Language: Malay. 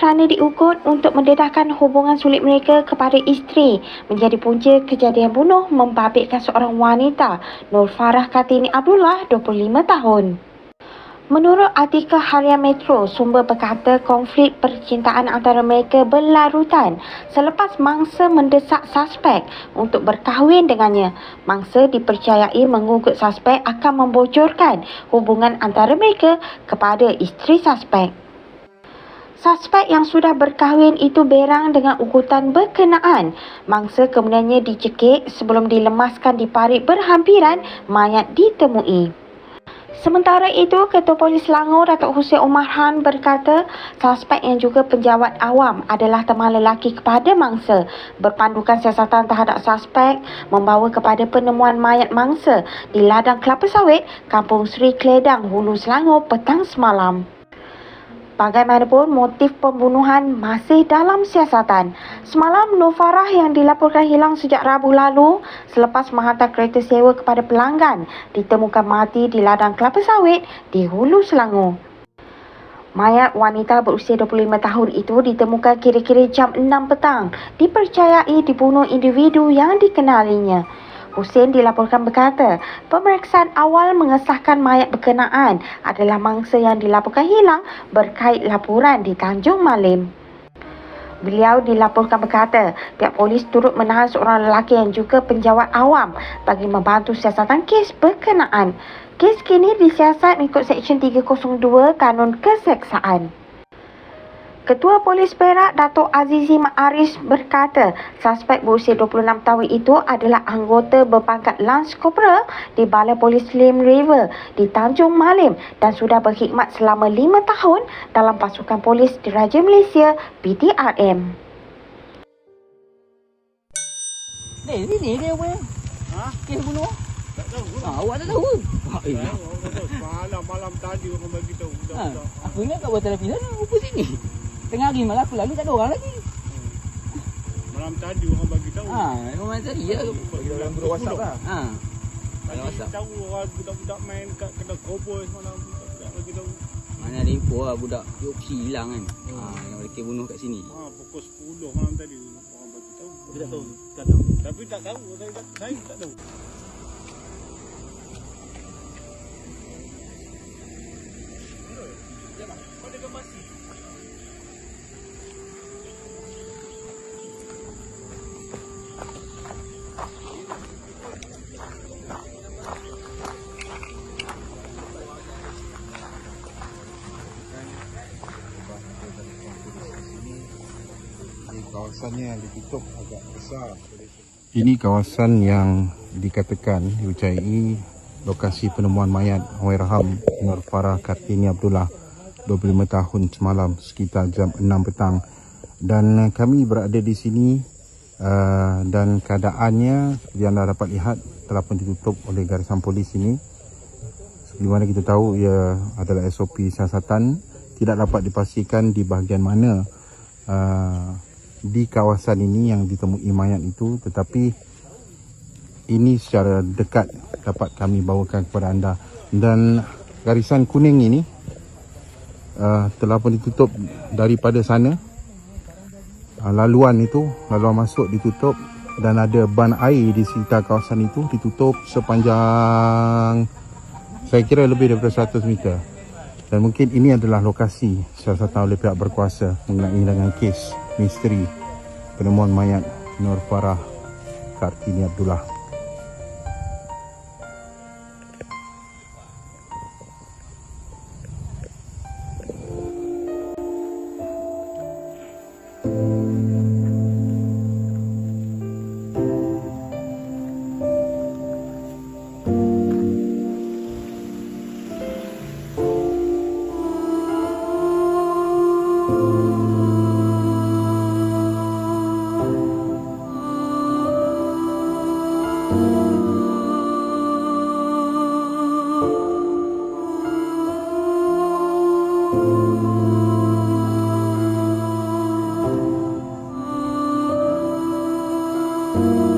kerana diukut untuk mendedahkan hubungan sulit mereka kepada isteri menjadi punca kejadian bunuh membabitkan seorang wanita, Nur Farah Kartini Abdullah, 25 tahun. Menurut artikel Harian Metro, sumber berkata konflik percintaan antara mereka berlarutan selepas mangsa mendesak suspek untuk berkahwin dengannya. Mangsa dipercayai mengukut suspek akan membocorkan hubungan antara mereka kepada isteri suspek. Suspek yang sudah berkahwin itu berang dengan ukutan berkenaan. Mangsa kemudiannya dicekik sebelum dilemaskan di parit berhampiran mayat ditemui. Sementara itu, Ketua Polis Selangor Datuk Hussein Omar Han berkata suspek yang juga penjawat awam adalah teman lelaki kepada mangsa. Berpandukan siasatan terhadap suspek membawa kepada penemuan mayat mangsa di ladang kelapa sawit Kampung Sri Kledang, Hulu Selangor petang semalam. Bagaimanapun, motif pembunuhan masih dalam siasatan. Semalam, Nur Farah yang dilaporkan hilang sejak Rabu lalu selepas menghantar kereta sewa kepada pelanggan ditemukan mati di ladang kelapa sawit di Hulu Selangor. Mayat wanita berusia 25 tahun itu ditemukan kira-kira jam 6 petang. Dipercayai dibunuh individu yang dikenalinya. Hussein dilaporkan berkata, pemeriksaan awal mengesahkan mayat berkenaan adalah mangsa yang dilaporkan hilang berkait laporan di Tanjung Malim. Beliau dilaporkan berkata, pihak polis turut menahan seorang lelaki yang juga penjawat awam bagi membantu siasatan kes berkenaan. Kes kini disiasat mengikut Seksyen 302 Kanun Keseksaan. Ketua Polis Perak Datuk Azizi Ma'aris berkata suspek berusia 26 tahun itu adalah anggota berpangkat Lance Corporal di Balai Polis Slim River di Tanjung Malim dan sudah berkhidmat selama 5 tahun dalam pasukan polis Diraja Malaysia PTRM. Ni, ni dia apa? Ha? Kes bunuh? Tak tahu. Ha, awak tak tahu? Ha, eh, Tak tahu. orang tahu. Malam malam tadi orang bagi tahu. ha, Budak-budak. aku ingat kat buat telefon sana, rupa sini. Tengah hari malam aku lalu tak ada orang lagi. Malam tadi orang bagi tahu. Ha, memang tadi ya. Bagi dalam grup WhatsApp lah. Ha. Bagi WhatsApp. tahu orang budak-budak main kat kedai koboi semalam. Budak-budak bagi tahu. Mana ada info lah budak Yoksi hilang kan. Ha, yang mereka bunuh kat sini. Ha, pukul 10 malam tadi orang bagi tahu. Tapi tak tahu tak tahu. Tapi tak tahu. Saya tak, saya tak tahu. Kawasannya yang ditutup agak besar. Ini kawasan yang dikatakan dipercayai lokasi penemuan mayat Huairaham Nur Farah Kartini Abdullah 25 tahun semalam sekitar jam 6 petang. Dan uh, kami berada di sini uh, dan keadaannya seperti anda dapat lihat telah pun ditutup oleh garisan polis ini. Seperti mana kita tahu ia adalah SOP siasatan tidak dapat dipastikan di bahagian mana. Uh, di kawasan ini yang ditemui mayat itu tetapi ini secara dekat dapat kami bawakan kepada anda. Dan garisan kuning ini uh, telah pun ditutup daripada sana. Uh, laluan itu laluan masuk ditutup dan ada ban air di sekitar kawasan itu ditutup sepanjang saya kira lebih daripada 100 meter. Dan mungkin ini adalah lokasi siasatan oleh pihak berkuasa mengenai dengan kes misteri penemuan mayat Nur Farah Kartini Abdullah Oh.